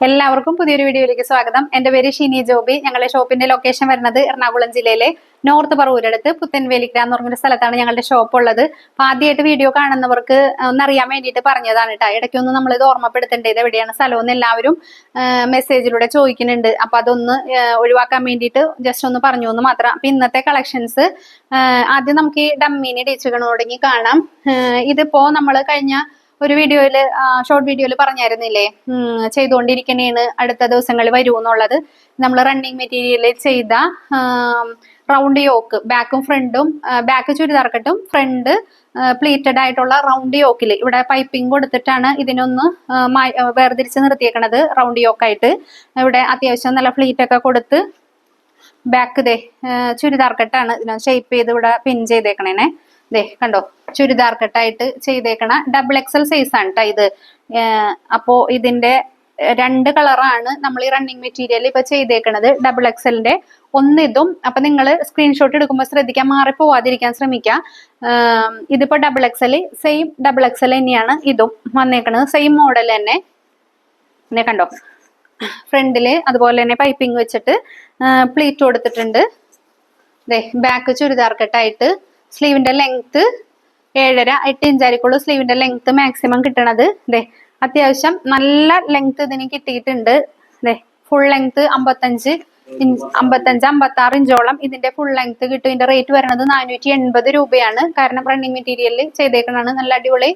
എല്ലാവർക്കും പുതിയൊരു വീഡിയോയിലേക്ക് സ്വാഗതം. എന്റെ പേര് ഷിനി ജോബി. ഞങ്ങളുടെ ഷോപ്പിന്റെ ലൊക്കേഷൻ വരുന്നത് എറണാകുളം ജില്ലയിലെ നോർത്ത് പറവൂരടുത്ത് പുത്തൻവേലിക്കര എന്ന് പറഞ്ഞൊരു സ്ഥലത്താണ് ഞങ്ങളുടെ ഷോപ്പ് ഉള്ളത്. അപ്പൊ ആദ്യമായിട്ട് വീഡിയോ കാണുന്നവർക്ക് ഒന്നറിയാൻ വേണ്ടിയിട്ട് പറഞ്ഞതാണ് കേട്ടോ ഇടയ്ക്കൊന്ന് നമ്മൾ ഇത് ഓർമ്മപ്പെടുത്തേണ്ടത് എവിടെയാണ് സ്ഥലമെന്ന് എല്ലാവരും മെസ്സേജിലൂടെ ചോദിക്കുന്നുണ്ട്. അപ്പൊ അതൊന്ന് ഒഴിവാക്കാൻ വേണ്ടിയിട്ട് ജസ്റ്റ് ഒന്ന് പറഞ്ഞു എന്ന് മാത്രം. അപ്പൊ ഇന്നത്തെ കളക്ഷൻസ് ആദ്യം നമുക്ക് ഈ ഡമ്മീനെ തുടങ്ങി കാണാം. ഇതിപ്പോ നമ്മൾ കഴിഞ്ഞ ഒരു വീഡിയോയിൽ ഷോർട്ട് വീഡിയോയിൽ പറഞ്ഞായിരുന്നില്ലേ? ചെയ്തുകൊണ്ടിരിക്കണേണ് അടുത്ത ദിവസങ്ങളിൽ വരൂ എന്നുള്ളത് നമ്മൾ റണ്ണിങ് മെറ്റീരിയലിൽ ചെയ്ത റൗണ്ട് യോക്ക് ബാക്കും ഫ്രണ്ടും ബാക്ക് ചുരിദാർ ഫ്രണ്ട് പ്ലീറ്റഡ് ആയിട്ടുള്ള റൗണ്ട് യോക്കിൽ ഇവിടെ പൈപ്പിംഗ് കൊടുത്തിട്ടാണ് ഇതിനൊന്ന് വേർതിരിച്ച് നിർത്തിയേക്കണത് റൗണ്ട് യോക്കായിട്ട് ഇവിടെ അത്യാവശ്യം നല്ല ഫ്ലീറ്റ് ഒക്കെ കൊടുത്ത് ബാക്ക് ദേ ചുരിദാർ കട്ടാണ് ഇതിനെ ഷേപ്പ് ചെയ്ത് ഇവിടെ പിൻ ചെയ്തേക്കണേനെ. ദേ കണ്ടോ? ചുരിദാർ കട്ടായിട്ട് ചെയ്തേക്കണ ഡബിൾ എക്സൽ സൈസ് ആണ് ഇത്. അപ്പോ ഇതിന്റെ രണ്ട് കളറാണ് നമ്മൾ ഈ റണ്ണിങ് മെറ്റീരിയൽ ഇപ്പൊ ചെയ്തേക്കണത് ഡബിൾ എക്സലിന്റെ ഒന്ന് ഇതും അപ്പൊ നിങ്ങൾ സ്ക്രീൻഷോട്ട് എടുക്കുമ്പോൾ ശ്രദ്ധിക്കാൻ മാറി പോവാതിരിക്കാൻ ശ്രമിക്കുക ഇതിപ്പോ double XL same double XL തന്നെയാണ് ഇതും വന്നേക്കണത്. സെയിം മോഡൽ തന്നെ. പിന്നെ കണ്ടോ? ഫ്രണ്ടിൽ അതുപോലെ തന്നെ പൈപ്പിംഗ് വെച്ചിട്ട് പ്ലീറ്റ് കൊടുത്തിട്ടുണ്ട്. ബാക്ക് ചുരിദാർ കട്ടായിട്ട് സ്ലീവിന്റെ ലെങ്ത് ഏഴര എട്ട് ഇഞ്ചായിരിക്കുള്ളൂ സ്ലീവിന്റെ ലെങ്ത് മാക്സിമം കിട്ടണത്. ദേ അത്യാവശ്യം നല്ല ലെങ്ത് ഇതിന് കിട്ടിയിട്ടുണ്ട്. ദേ ഫുൾ ലെങ്ത് അമ്പത്തഞ്ച് ഇഞ്ച് അമ്പത്തഞ്ച് അമ്പത്തി ആറ് ഇഞ്ചോളം ഇതിന്റെ ഫുൾ ലെങ്ത് കിട്ടും. ഇതിന്റെ റേറ്റ് വരുന്നത് നാനൂറ്റി എൺപത് രൂപയാണ്. കാരണം റണ്ണിങ് മെറ്റീരിയൽ ചെയ്തേക്കണാണ് നല്ല അടിപൊളി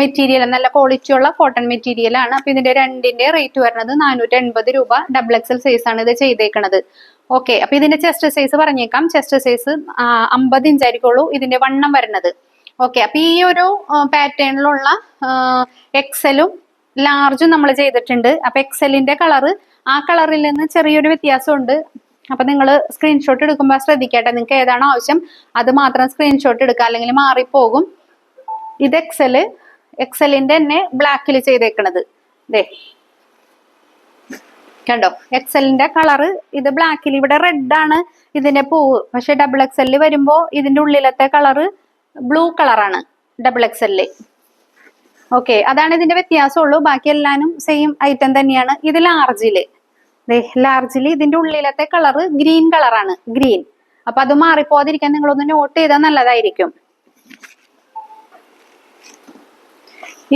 മെറ്റീരിയൽ നല്ല ക്വാളിറ്റി ഉള്ള കോട്ടൺ മെറ്റീരിയൽ ആണ്. അപ്പൊ ഇതിന്റെ രണ്ടിന്റെ റേറ്റ് വരുന്നത് നാനൂറ്റി എൺപത് രൂപ ഡബിൾ എക്സൽ സൈസ് ആണ് ഇത് ചെയ്തേക്കണത്. ഓക്കെ അപ്പൊ ഇതിന്റെ ചെസ്റ്റ് സൈസ് പറഞ്ഞേക്കാം. ചെസ്റ്റ് സൈസ് അമ്പത് ഇഞ്ച് ആയിരിക്കുള്ളൂ ഇതിന്റെ വണ്ണം വരുന്നത്. ഓക്കെ അപ്പൊ ഈ ഒരു പാറ്റേണിലുള്ള എക്സലും ലാർജും നമ്മൾ ചെയ്തിട്ടുണ്ട്. അപ്പൊ എക്സലിന്റെ കളറ് ആ കളറിൽ നിന്ന് ചെറിയൊരു വ്യത്യാസമുണ്ട്. അപ്പൊ നിങ്ങൾ സ്ക്രീൻഷോട്ട് എടുക്കുമ്പോൾ ശ്രദ്ധിക്കട്ടെ. നിങ്ങൾക്ക് ഏതാണോ ആവശ്യം അത് മാത്രം സ്ക്രീൻഷോട്ട് എടുക്കുക. അല്ലെങ്കിൽ മാറിപ്പോകും. ഇത് എക്സൽ എക്സലിന്റെ തന്നെ ബ്ലാക്കിൽ ചെയ്തേക്കണത്. ദേ കണ്ടോ? എക്സലിന്റെ കളറ് ഇത് ബ്ലാക്കിൽ ഇവിടെ റെഡ് ആണ് ഇതിന്റെ പൂവ് പക്ഷെ ഡബിൾ എക്സലിൽ വരുമ്പോ ഇതിന്റെ ഉള്ളിലത്തെ കളറ് ബ്ലൂ കളറാണ് ഡബിൾ എക്സലിൽ ഓക്കെ അതാണ് ഇതിന്റെ വ്യത്യാസമുള്ളൂ. ബാക്കി എല്ലാനും സെയിം ഐറ്റം തന്നെയാണ്. ഇത് ലാർജിൽ ലാർജിൽ ഇതിന്റെ ഉള്ളിലത്തെ കളറ് ഗ്രീൻ കളറാണ് ഗ്രീൻ അപ്പൊ അത് മാറിപ്പോവാതിരിക്കാൻ നിങ്ങളൊന്ന് നോട്ട് ചെയ്താൽ നല്ലതായിരിക്കും.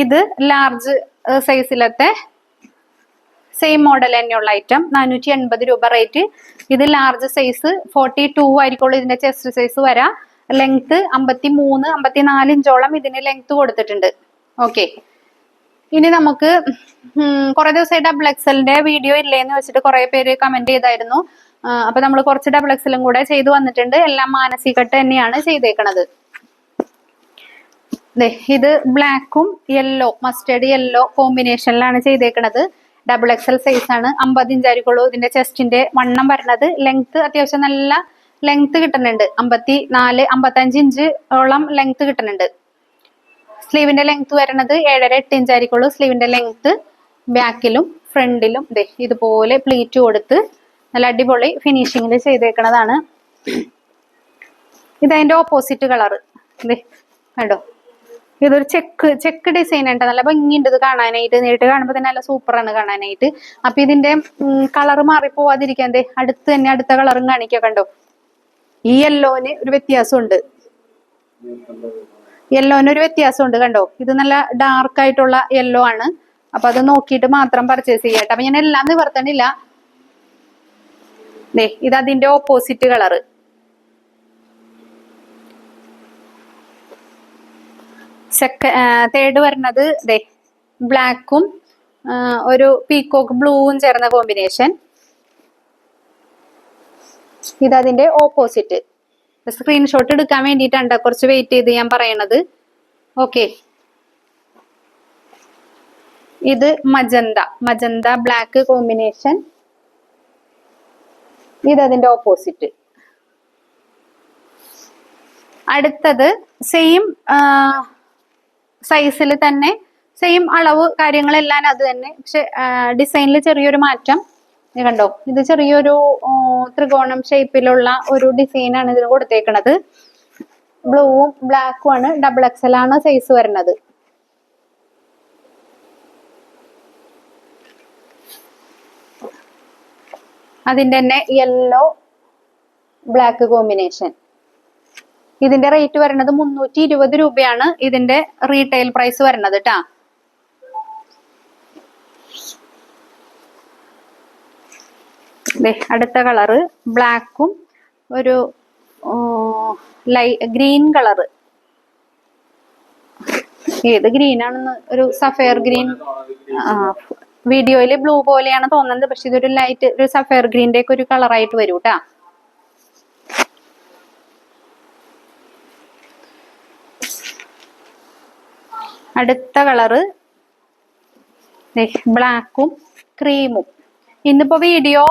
ഇത് ലാർജ് സൈസിലത്തെ സെയിം മോഡൽ തന്നെയുള്ള ഐറ്റം നാനൂറ്റി എൺപത് രൂപ റേറ്റ് ഇത് ലാർജ് സൈസ് ഫോർട്ടി ടു ആയിരിക്കുള്ളൂ ഇതിന്റെ ചെസ്റ്റ് സൈസ് വരാം. ലെങ്ത് അമ്പത്തി മൂന്ന് അമ്പത്തി നാല് ഇഞ്ചോളം ഇതിന് ലെങ്ത് കൊടുത്തിട്ടുണ്ട്. ഓക്കെ ഇനി നമുക്ക് കുറെ ദിവസമായി ഡബിൾ എക്സലിന്റെ വീഡിയോ ഇല്ലേന്ന് വെച്ചിട്ട് കുറെ പേര് കമന്റ് ചെയ്തായിരുന്നു. അപ്പൊ നമ്മൾ കുറച്ച് ഡബിൾ എക്സലും കൂടെ ചെയ്തു വന്നിട്ടുണ്ട്. എല്ലാം മാനസികട്ട് തന്നെയാണ് ചെയ്തേക്കണത്. ഇത് ബ്ലാക്കും യെല്ലോ മസ്റ്റേഡ് യെല്ലോ കോമ്പിനേഷനിലാണ് ചെയ്തേക്കണത്. ഡബിൾ എക്സൽ സൈസ് ആണ്. അമ്പത് ഇഞ്ചായിരിക്കുള്ളൂ ഇതിന്റെ ചെസ്റ്റിന്റെ വണ്ണം വരണത് ലെങ്ത് അത്യാവശ്യം നല്ല ലെങ്ത് കിട്ടുന്നുണ്ട്. അമ്പത്തി നാല് അമ്പത്തഞ്ച് ഇഞ്ച് ഓളം ലെങ്ത് കിട്ടുന്നുണ്ട്. സ്ലീവിന്റെ ലെങ്ത് വരണത് ഏഴര എട്ട് ഇഞ്ച് ആയിരിക്കുള്ളൂ. സ്ലീവിന്റെ ലെങ്ത് ബാക്കിലും ഫ്രണ്ടിലും ദേ ഇതുപോലെ പ്ലീറ്റ് കൊടുത്ത് നല്ല അടിപൊളി ഫിനിഷിങ്ങിൽ ചെയ്തേക്കണതാണ്. ഇതതിന്റെ ഓപ്പോസിറ്റ് കളറ് ദേ കണ്ടോ? ഇതൊരു ചെക്ക് ചെക്ക് ഡിസൈൻ ഉണ്ട് നല്ല ഭംഗിയുണ്ട് ഇത് കാണാനായിട്ട്. നേരിട്ട് കാണുമ്പോൾ തന്നെ നല്ല സൂപ്പറാണ് കാണാനായിട്ട്. അപ്പൊ ഇതിന്റെ കളർ മാറിപ്പോവാതിരിക്കാൻ അടുത്ത് തന്നെ അടുത്ത കളറും കാണിക്കുക കണ്ടോ? ഈ യെല്ലോന് ഒരു വ്യത്യാസമുണ്ട്. യെല്ലോന് ഒരു വ്യത്യാസമുണ്ട് കണ്ടോ? ഇത് നല്ല ഡാർക്ക് ആയിട്ടുള്ള യെല്ലോ ആണ്. അപ്പൊ അത് നോക്കിയിട്ട് മാത്രം പർച്ചേസ് ചെയ്യട്ടെ അപ്പൊ ഞാൻ എല്ലാം നിവർത്തണില്ല. ദേ ഇത് അതിന്റെ ഓപ്പോസിറ്റ് കളറ് സെക്ക തേർഡ് വരുന്നത് ദേ ബ്ലാക്കും ഒരു പീക്കോക്ക് ബ്ലൂവും ചേർന്ന കോമ്പിനേഷൻ ഇതതിന്റെ ഓപ്പോസിറ്റ് സ്ക്രീൻഷോട്ട് എടുക്കാൻ വേണ്ടിയിട്ടാണ് കുറച്ച് വെയിറ്റ് ചെയ്ത് ഞാൻ പറയണത്. ഓക്കെ ഇത് മജന്ത മജന്ത ബ്ലാക്ക് കോമ്പിനേഷൻ ഇത് അതിന്റെ ഓപ്പോസിറ്റ് അടുത്തത് സെയിം സൈസിൽ തന്നെ സെയിം അളവ് കാര്യങ്ങളെല്ലാം അത് തന്നെ. പക്ഷെ ഡിസൈനിൽ ചെറിയൊരു മാറ്റം. കണ്ടോ? ഇത് ചെറിയൊരു ത്രികോണം ഷേപ്പിലുള്ള ഒരു ഡിസൈനാണ് ഇതിന് കൊടുത്തേക്കണത്. ബ്ലൂവും ബ്ലാക്കും ആണ് ഡബിൾ എക്സൽ ആണ് സൈസ് വരുന്നത്. അതിന്റെ തന്നെ യെല്ലോ ബ്ലാക്ക് കോമ്പിനേഷൻ ഇതിന്റെ റേറ്റ് വരുന്നത് മുന്നൂറ്റി ഇരുപത് രൂപയാണ് ഇതിന്റെ റീറ്റെയിൽ പ്രൈസ് വരുന്നത് കേട്ടാ അടുത്ത കളറ് ബ്ലാക്കും ഒരു ലൈ ഗ്രീൻ കളറ് ഏത് ഗ്രീൻ ആണെന്ന് ഒരു സഫയർ ഗ്രീൻ വീഡിയോയിൽ ബ്ലൂ പോലെയാണ് തോന്നുന്നത്. പക്ഷെ ഇതൊരു ലൈറ്റ് ഒരു സഫയർ ഗ്രീന്റെ ഒക്കെ ഒരു കളറായിട്ട് വരും കേട്ടാ അടുത്ത കളറ് ബ്ലാക്കും ക്രീമും ഇന്നിപ്പോ വീഡിയോ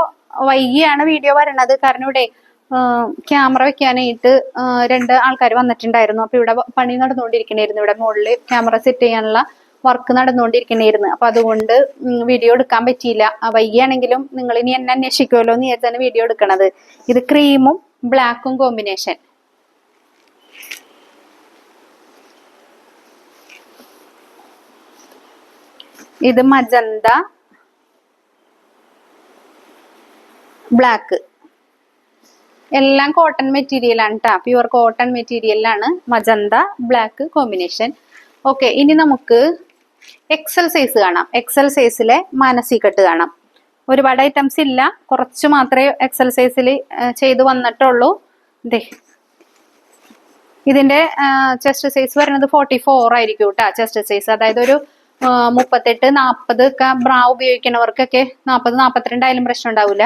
വൈകിയാണ് വീഡിയോ വരണത്. കാരണം ഇവിടെ ക്യാമറ വെക്കാനായിട്ട് രണ്ട് ആൾക്കാർ വന്നിട്ടുണ്ടായിരുന്നു. അപ്പൊ ഇവിടെ പണി നടന്നുകൊണ്ടിരിക്കണായിരുന്നു. ഇവിടെ മുകളിൽ ക്യാമറ സെറ്റ് ചെയ്യാനുള്ള വർക്ക് നടന്നുകൊണ്ടിരിക്കണായിരുന്നു. അപ്പൊ അതുകൊണ്ട് വീഡിയോ എടുക്കാൻ പറ്റിയില്ല. വൈകിയാണെങ്കിലും നിങ്ങൾ ഇനി എന്നെ അന്വേഷിക്കുമല്ലോ എന്ന് വിചാരിച്ചാണ് വീഡിയോ എടുക്കണത്. ഇത് ക്രീമും ബ്ലാക്കും കോമ്പിനേഷൻ ഇത് മജന്ത. ബ്ലാക്ക് എല്ലാം കോട്ടൺ മെറ്റീരിയൽ ആണ് കേട്ടോ പ്യുവർ കോട്ടൺ മെറ്റീരിയലാണ് മജന്ത ബ്ലാക്ക് കോമ്പിനേഷൻ ഓക്കെ ഇനി നമുക്ക് എക്സൽ സൈസ് കാണാം. എക്സൽ സൈസിലെ മാനസി കെട്ട് കാണാം. ഒരുപാട് ഐറ്റംസ് ഇല്ല. കുറച്ച് മാത്രമേ എക്സൽ സൈസിൽ ചെയ്ത് വന്നിട്ടുള്ളൂ. ദേ. ഇതിന്റെ ചെസ്റ്റ് സൈസ് വരുന്നത് ഫോർട്ടി ഫോർ ആയിരിക്കും കേട്ടോ ചെസ്റ്റ് സൈസ് അതായത് ഒരു മുപ്പത്തെട്ട് നാൽപ്പത് ഒക്കെ ബ്രാ ഉപയോഗിക്കുന്നവർക്കൊക്കെ നാൽപ്പത് നാൽപ്പത്തിരണ്ടായാലും പ്രശ്നം ഉണ്ടാവില്ല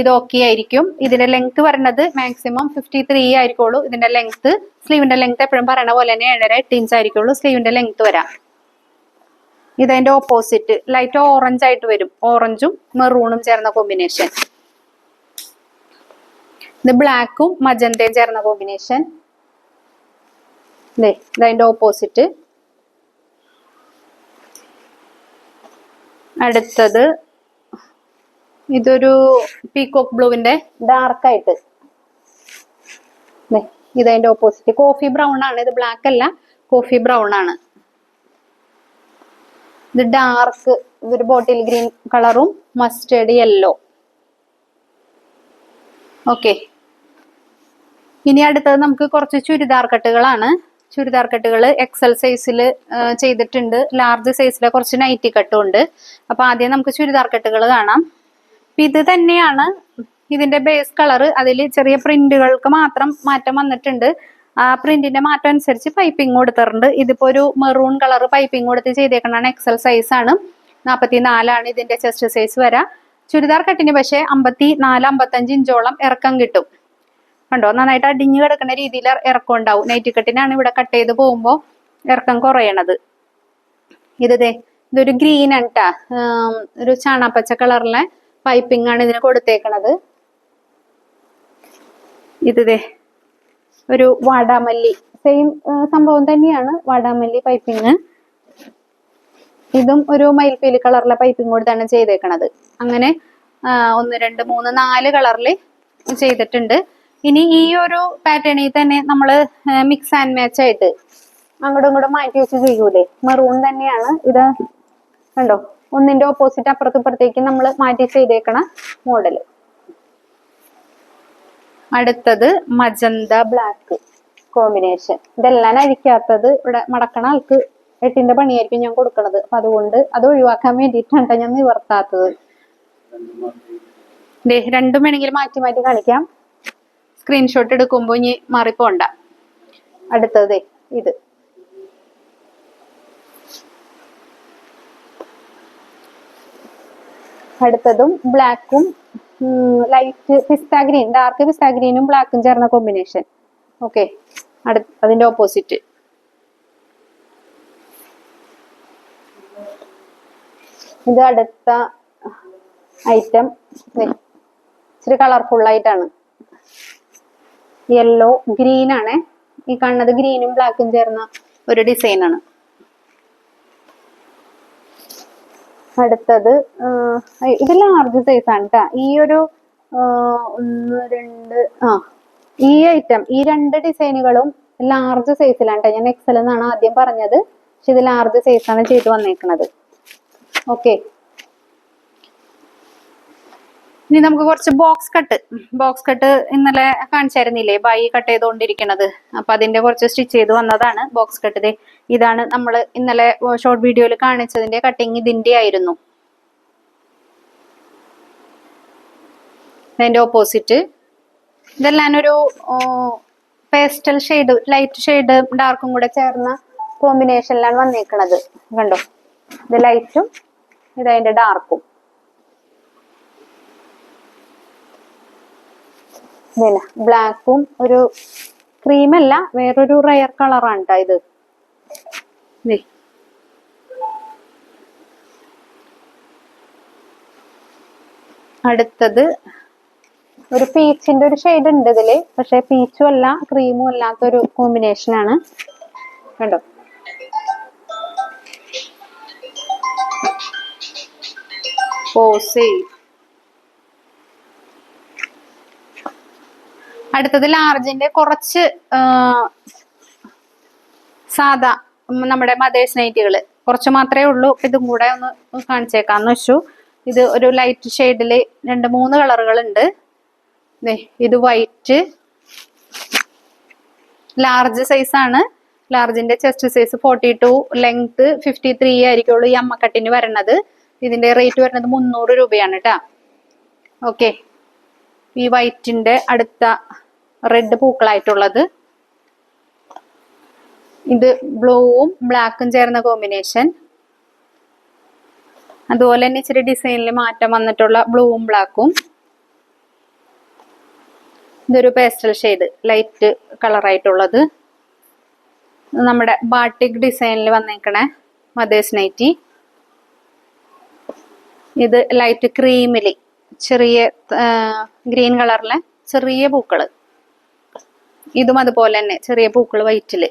ഇത് ഓക്കെ ആയിരിക്കും. ഇതിന്റെ ലെങ്ത് വരുന്നത് മാക്സിമം ഫിഫ്റ്റി ത്രീ ആയിരിക്കുള്ളൂ. ഇതിന്റെ ലെങ്ത് സ്ലീവിന്റെ ലെങ്ത് എപ്പോഴും പറയണ പോലെ തന്നെ ഏഴര എട്ട് ഇഞ്ച് ആയിരിക്കുള്ളൂ. സ്ലീവിന്റെ ലെങ്ത് വരാം. ഇതതിന്റെ ഓപ്പോസിറ്റ് ലൈറ്റ് ഓറഞ്ച് ആയിട്ട് വരും. ഓറഞ്ചും മെറൂണും ചേർന്ന കോമ്പിനേഷൻ ഇത് ബ്ലാക്കും മജന്തയും ചേർന്ന കോമ്പിനേഷൻ ദേ ഇതതിന്റെ ഓപ്പോസിറ്റ് അടുത്തത് ഇതൊരു പീകോക്ക് ബ്ലൂവിന്റെ ഡാർക്ക് ആയിട്ട്. ദേ, ഇതതിന്റെ ഓപ്പോസിറ്റ് കോഫി ബ്രൗൺ ആണ്. ഇത് ബ്ലാക്ക് അല്ല. കോഫി ബ്രൗൺ ആണ്. ഇത് ഡാർക്ക് ഇതൊരു ബോട്ടിൽ ഗ്രീൻ കളറും മസ്റ്റേർഡ് യെല്ലോ ഓക്കെ ഇനി അടുത്തത് നമുക്ക് കുറച്ച് ചുരിദാർ കട്ടുകളാണ്. ചുരിദാർ കട്ടുകൾ എക്സൽ സൈസിൽ ചെയ്തിട്ടുണ്ട്. ലാർജ് സൈസിലെ കുറച്ച് നൈറ്റി കട്ടും ഉണ്ട്. അപ്പൊ ആദ്യം നമുക്ക് ചുരിദാർ കട്ടുകൾ കാണാം. ഇത് തന്നെയാണ് ഇതിന്റെ ബേസ് കളർ അതിൽ ചെറിയ പ്രിന്റുകൾക്ക് മാത്രം മാറ്റം വന്നിട്ടുണ്ട്. ആ പ്രിന്റിന്റെ മാറ്റം അനുസരിച്ച് പൈപ്പിംഗ് കൊടുത്തിട്ടുണ്ട്. ഇതിപ്പോ ഒരു മെറൂൺ കളർ പൈപ്പിംഗ് കൊടുത്ത് ചെയ്തേക്കണാണ് എക്സൽ സൈസ് ആണ്. നാൽപ്പത്തി നാലാണ് ഇതിന്റെ ചെസ്റ്റ് സൈസ് വരാ. ചുരിദാർ കട്ടിന് പക്ഷേ അമ്പത്തി നാല് അമ്പത്തഞ്ച് ഇഞ്ചോളം ഇറക്കം കിട്ടും. കണ്ടോ? നന്നായിട്ട് അടിഞ്ഞു കിടക്കുന്ന രീതിയിൽ ഇറക്കം ഉണ്ടാവും നൈറ്റ് കട്ടിനാണ് ഇവിടെ കട്ട് ചെയ്ത് പോകുമ്പോൾ ഇറക്കം കുറയണത്. ഇത് ഇതൊരു ഗ്രീൻ ആണ് ഒരു ചാണാപ്പച്ച കളറിലെ പൈപ്പിംഗ് ആണ് ഇതിന് കൊടുത്തേക്കണത്. ഇത് ഒരു വാടാമല്ലി. സെയിം സംഭവം തന്നെയാണ് വാടാമല്ലി പൈപ്പിംഗ് ഇതും ഒരു മയിൽപ്പീലി കളറിലെ പൈപ്പിംഗ് കൊടുത്താണ് ചെയ്തേക്കണത്. അങ്ങനെ ഒന്ന് രണ്ട് മൂന്ന് നാല് കളറിൽ ചെയ്തിട്ടുണ്ട്. ഇനി ഈ ഒരു പാറ്റേണിൽ തന്നെ നമ്മൾ മിക്സ് ആൻഡ് മാച്ച് ആയിട്ട് അങ്ങോട്ടും ഇങ്ങോട്ടും മാറ്റി വെച്ച് ചെയ്യൂലേ? മെറൂൺ തന്നെയാണ് ഇത് കണ്ടോ? ഒന്നിന്റെ ഓപ്പോസിറ്റ് അപ്പുറത്ത് ഇപ്പുറത്തേക്ക് നമ്മൾ മാറ്റി ചെയ്തേക്കണ മോഡൽ അടുത്തത് മജന്ത ബ്ലാക്ക് കോമ്പിനേഷൻ ഇതെല്ലാം അഴിക്കാത്തത് ഇവിടെ മടക്കണ ആൾക്ക് എട്ടിന്റെ പണിയായിരിക്കും ഞാൻ കൊടുക്കണത്. അപ്പൊ അതുകൊണ്ട് അത് ഒഴിവാക്കാൻ വേണ്ടിയിട്ടാണ് ഞാൻ നിവർത്താത്തത്. രണ്ടും വേണമെങ്കിൽ മാറ്റി മാറ്റി കാണിക്കാം. സ്ക്രീൻഷോട്ട് എടുക്കുമ്പോൾ ഇനി മാറിപ്പോണ്ട. അടുത്തത് ഇത്. അടുത്തതും ബ്ലാക്കും light pista green dark pista ഗ്രീനും ബ്ലാക്കും ചേർന്ന കോമ്പിനേഷൻ ഓക്കെ അടുത്ത അതിന്റെ ഓപ്പോസിറ്റ് ഇത് അടുത്ത ഐറ്റം ഇച്ചിരി കളർഫുൾ ആയിട്ടാണ്. യെല്ലോ ഗ്രീൻ ആണ്. ഈ കാണുന്നത് ഗ്രീനും ബ്ലാക്കും ചേർന്ന ഒരു ഡിസൈൻ ആണ്. അടുത്തത് ഇത് ലാർജ് സൈസ് ആണ് കേട്ടോ ഈ ഒരു ഒന്ന് രണ്ട് ആ ഈ ഐറ്റം ഈ രണ്ട് ഡിസൈനുകളും ലാർജ് സൈസിലാണ് കേട്ടോ ഞാൻ എക്സൽ എന്നാണ് ആദ്യം പറഞ്ഞത്. പക്ഷെ ഇത് ലാർജ് സൈസ് ആണ് ചെയ്ത് വന്നേക്കുന്നത് ഓക്കെ ഇനി നമുക്ക് കുറച്ച് ബോക്സ് കട്ട് ബോക്സ് കട്ട് ഇന്നലെ കാണിച്ചായിരുന്നില്ലേ? ബൈ കട്ട് ചെയ്തുകൊണ്ടിരിക്കണത് അപ്പൊ അതിന്റെ കുറച്ച് സ്റ്റിച്ച് ചെയ്ത് വന്നതാണ് ബോക്സ് കട്ട് ഇതാണ് നമ്മൾ ഇന്നലെ ഷോർട്ട് വീഡിയോയിൽ കാണിച്ചതിന്റെ കട്ടിങ് ഇതിന്റെ ആയിരുന്നു. അതിന്റെ ഓപ്പോസിറ്റ് ഇതെല്ലാം ഒരു പേസ്റ്റൽ ഷെയ്ഡ് ലൈറ്റ് ഷെയ്ഡ് ഡാർക്കും കൂടെ ചേർന്ന കോമ്പിനേഷനിലാണ് വന്നേക്കണത്. കണ്ടോ? ഇത് ലൈറ്റും ഇതതിന്റെ ഡാർക്കും പിന്നെ ബ്ലാക്കും ഒരു ക്രീമല്ല വേറൊരു റയർ കളറാണ് ട്ടോ ഇത്. അടുത്തത് ഒരു പീച്ചിന്റെ ഒരു ഷെയ്ഡ് ഉണ്ട് ഇതിൽ പക്ഷെ പീച്ചും അല്ല ക്രീമും അല്ലാത്തൊരു കോമ്പിനേഷൻ ആണ്. കണ്ടോ? പോസേ അടുത്തത് ലാർജിന്റെ കുറച്ച് സാധാ നമ്മുടെ മദേഴ്സ് നൈറ്റുകൾ. കുറച്ച് മാത്രമേ ഉള്ളൂ. ഇതും കൂടെ ഒന്ന് കാണിച്ചേക്കാന്ന് വെച്ചു. ഇത് ഒരു ലൈറ്റ് ഷെയ്ഡിൽ രണ്ട് മൂന്ന് കളറുകൾ ഉണ്ട്. ഇത് വൈറ്റ്. ലാർജ് സൈസ് ആണ്. ലാർജിന്റെ chest size forty two length fifty three ആയിരിക്കുള്ളൂ ഈ അമ്മക്കട്ടിന് വരണത്. ഇതിന്റെ റേറ്റ് വരുന്നത് മുന്നൂറ് രൂപയാണ് കേട്ടാ ഓക്കെ. ഈ വൈറ്റിന്റെ അടുത്ത റെഡ് പൂക്കളായിട്ടുള്ളത്. ഇത് ബ്ലൂവും ബ്ലാക്കും ചേർന്ന കോമ്പിനേഷൻ. അതുപോലെ തന്നെ ഇച്ചിരി ഡിസൈനിൽ മാറ്റം വന്നിട്ടുള്ള ബ്ലൂവും ബ്ലാക്കും. ഇതൊരു പേസ്റ്റൽ ഷെയ്ഡ് ലൈറ്റ് കളറായിട്ടുള്ളത്. നമ്മുടെ ബാട്ടിക് ഡിസൈനിൽ വന്നേക്കണേ മദേഴ്സ് നൈറ്റി. ഇത് ലൈറ്റ് ക്രീമിൽ ചെറിയ ഗ്രീൻ കളറിലെ ചെറിയ പൂക്കൾ ഇതും അതുപോലെ തന്നെ ചെറിയ പൂക്കൾ വൈറ്റിൽ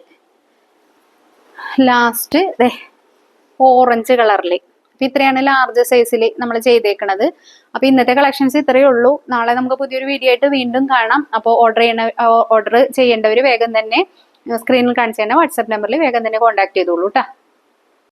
ലാസ്റ്റ് ഓറഞ്ച് കളറിൽ അപ്പം ഇത്രയാണ് ലാർജ് സൈസിൽ നമ്മൾ ചെയ്തേക്കണത്. അപ്പോൾ ഇന്നത്തെ കളക്ഷൻസ് ഇത്രയേ ഉള്ളൂ. നാളെ നമുക്ക് പുതിയൊരു വീഡിയോ ആയിട്ട് വീണ്ടും കാണാം. അപ്പോൾ ഓർഡർ ചെയ്യണ ഓർഡർ ചെയ്യേണ്ടവർ വേഗം തന്നെ സ്ക്രീനിൽ കാണിച്ചു തന്നെ വാട്സാപ്പ് നമ്പറിൽ വേഗം തന്നെ കോൺടാക്ട് ചെയ്തോളൂ കേട്ടോ